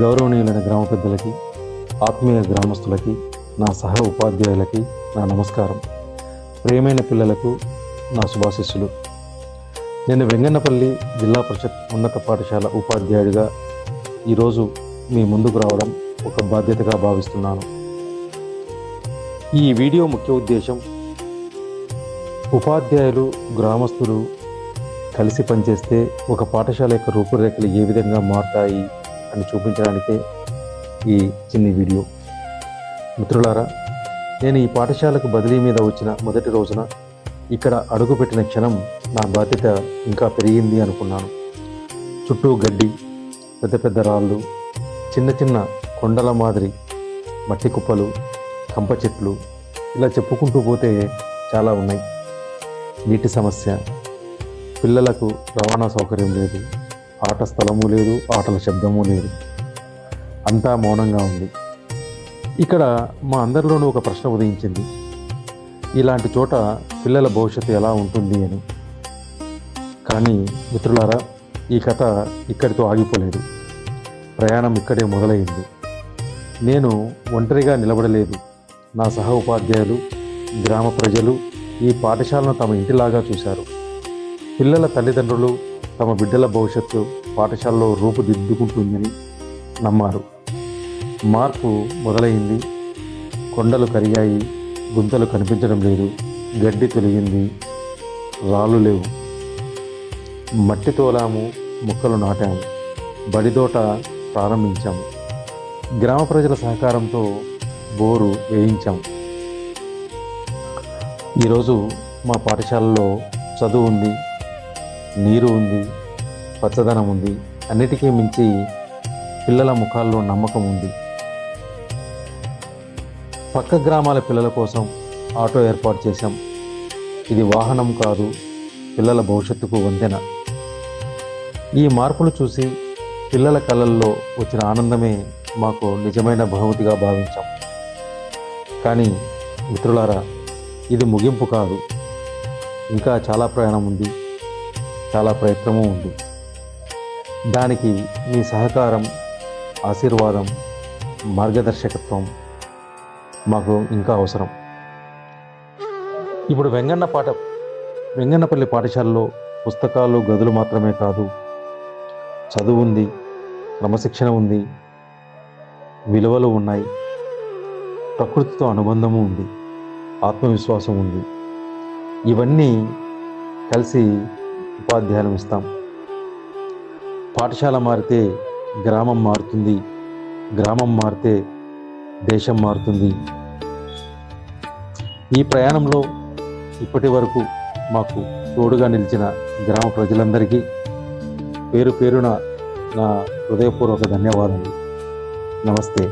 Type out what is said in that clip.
గౌరవనీయులైన గ్రామ పెద్దలకి ఆత్మీయ గ్రామస్తులకి నా సహ ఉపాధ్యాయులకి నా నమస్కారం. ప్రేమైన పిల్లలకు నా శుభాశిస్సులు. నేను వెంగన్నపల్లి జిల్లా పరిషత్ ఉన్నత పాఠశాల ఉపాధ్యాయుడిగా ఈరోజు మీ ముందుకు రావడం ఒక బాధ్యతగా భావిస్తున్నాను. ఈ వీడియో ముఖ్య ఉద్దేశం ఉపాధ్యాయులు గ్రామస్తులు కలిసి పనిచేస్తే ఒక పాఠశాల యొక్క రూపురేఖలు ఏ విధంగా మారుతాయి అని చూపించడానికే ఈ చిన్ని వీడియో. మిత్రులారా నేను ఈ పాఠశాలకు బదిలీ మీద వచ్చిన మొదటి రోజున ఇక్కడ అడుగుపెట్టిన క్షణం నా బాధ్యత ఇంకా పెరిగింది అనుకున్నాను. చుట్టూ గడ్డి పెద్ద పెద్ద రాళ్ళు చిన్న చిన్న కొండల మాదిరి మట్టి కుప్పలు కంప చెట్లు ఇలా చెప్పుకుంటూ పోతే చాలా ఉన్నాయి. నీటి సమస్య పిల్లలకు రవాణా సౌకర్యం లేదు. ఆట స్థలము లేదు ఆటల శబ్దము లేదు. అంతా మౌనంగా ఉంది. ఇక్కడ మా అందరిలోనూ ఒక ప్రశ్న ఉదయించింది. ఇలాంటి చోట పిల్లల భవిష్యత్తు ఎలా ఉంటుంది అని. కానీ మిత్రులారా ఈ కథ ఇక్కడితో ఆగిపోలేదు. ప్రయాణం ఇక్కడే మొదలైంది. నేను ఒంటరిగా నిలబడలేదు. నా సహ ఉపాధ్యాయులు గ్రామ ప్రజలు ఈ పాఠశాలను తమ ఇంటిలాగా చూశారు. పిల్లల తల్లిదండ్రులు తమ బిడ్డల భవిష్యత్తు పాఠశాలలో రూపుదిద్దుకుంటుందని నమ్మారు. మార్పు మొదలైంది. కొండలు కరిగాయి. గుంతలు కనిపించడం లేదు. గడ్డి తొలగింది. రాళ్ళు లేవు. మట్టి తోలాము. మొక్కలు నాటాము. బడిదోట ప్రారంభించాము. గ్రామ ప్రజల సహకారంతో బోరు వేయించాము. ఈరోజు మా పాఠశాలలో చదువు ఉంది. నీరు ఉంది పచ్చదనం ఉంది అన్నిటికీ మించి పిల్లల ముఖాల్లో నమ్మకం ఉంది. పక్క గ్రామాల పిల్లల కోసం ఆటో ఏర్పాటు చేశాం. ఇది వాహనం కాదు పిల్లల భవిష్యత్తుకు వంతెన. ఈ మార్పులు చూసి పిల్లల కళల్లో వచ్చిన ఆనందమే మాకు నిజమైన బహుమతిగా భావించాం. కానీ మిత్రులారా ఇది ముగింపు కాదు. ఇంకా చాలా ప్రయాణం ఉంది. చాలా ప్రయత్నము ఉంది. దానికి మీ సహకారం ఆశీర్వాదం మార్గదర్శకత్వం మాకు ఇంకా అవసరం. ఇప్పుడు వెంగన్న పాఠ వెంగన్నపల్లి పాఠశాలలో పుస్తకాలు గదులు మాత్రమే కాదు. చదువు ఉంది క్రమశిక్షణ ఉంది విలువలు ఉన్నాయి. ప్రకృతితో అనుబంధము ఉంది ఆత్మవిశ్వాసం ఉంది. ఇవన్నీ కలిసి ఉపాధ్యాయులం ఇస్తాం. పాఠశాల మారితే గ్రామం మారుతుంది. గ్రామం మారితే దేశం మారుతుంది. ఈ ప్రయాణంలో ఇప్పటి వరకు మాకు తోడుగా నిలిచిన గ్రామ ప్రజలందరికీ పేరు పేరున నా హృదయపూర్వక ధన్యవాదాలు. నమస్తే.